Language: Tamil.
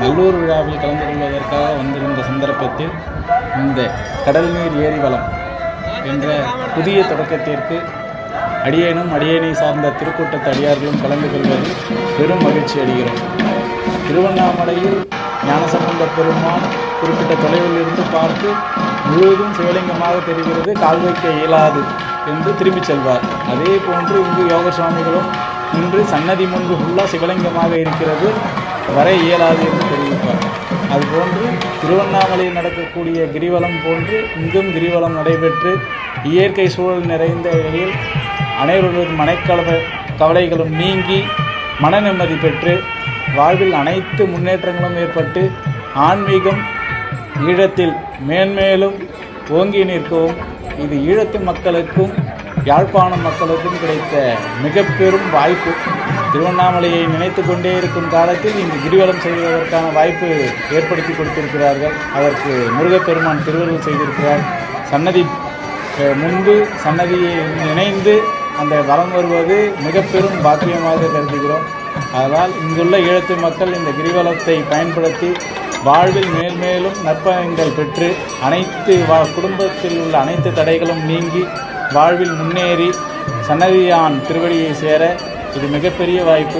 நல்லூர் விழாவில் கலந்து கொள்வதற்காக வந்திருந்த சந்தர்ப்பத்தில் இந்த கடல் நீர் ஏரி வளம் என்ற புதிய தொடக்கத்திற்கு அடியேனும் அடியேனை சார்ந்த திருக்கூட்டத்து அடியார்களும் கலந்து கொள்வது பெரும் மகிழ்ச்சி அடைகிறோம். திருவண்ணாமலையில் ஞானசம்பந்த பெருமான் குறிப்பிட்ட தொலைவில் இருந்து பார்த்து முழுவதும் சிவலிங்கமாக தெரிகிறது கால் வைக்க இயலாது என்று திரும்பிச் செல்வார். அதே போன்று இங்கு யோக சுவாமிகளும் இன்று சன்னதி முன்பு ஃபுல்லாக சிவலிங்கமாக இருக்கிறது. வர இயலாது என்று தெரிவிப்பார். அதுபோன்று திருவண்ணாமலையில் நடக்கக்கூடிய கிரிவலம் போன்று இங்கும் கிரிவலம் நடைபெற்று இயற்கை சூழல் நிறைந்த நிலையில் அனைவரது மனைக்கலவ கவலைகளும் நீங்கி மன நிம்மதி பெற்று வாழ்வில் அனைத்து முன்னேற்றங்களும் ஏற்பட்டு ஆன்மீகம் ஈழத்தில் மேன்மேலும் ஓங்கி நிற்கவும் இது ஈழத்து மக்களுக்கும் யாழ்ப்பாண மக்களுக்கும் கிடைத்த மிக பெரும் வாய்ப்பு. திருவண்ணாமலையை நினைத்து கொண்டே இருக்கும் காலத்தில் இங்கு கிரிவலம் செய்வதற்கான வாய்ப்பு ஏற்படுத்தி கொடுத்திருக்கிறார்கள். அதற்கு முருகப்பெருமான் திருவருள் செய்திருக்கிறார். சன்னதி முன்பு சன்னதியை இணைந்து அந்த வலம் வருவது மிக பெரும் பாக்கியமாக கருதுகிறோம். அதனால் இங்குள்ள ஈழத்து மக்கள் இந்த கிரிவலத்தை பயன்படுத்தி வாழ்வில் மேல்மேலும் நற்பயன்கள் பெற்று அனைத்து வா குடும்பத்தில் உள்ள அனைத்து தடைகளும் நீங்கி வாழ்வில் முன்னேறி சன்னதியான் திருவடியை சேர இது மிகப்பெரிய வாய்ப்பு.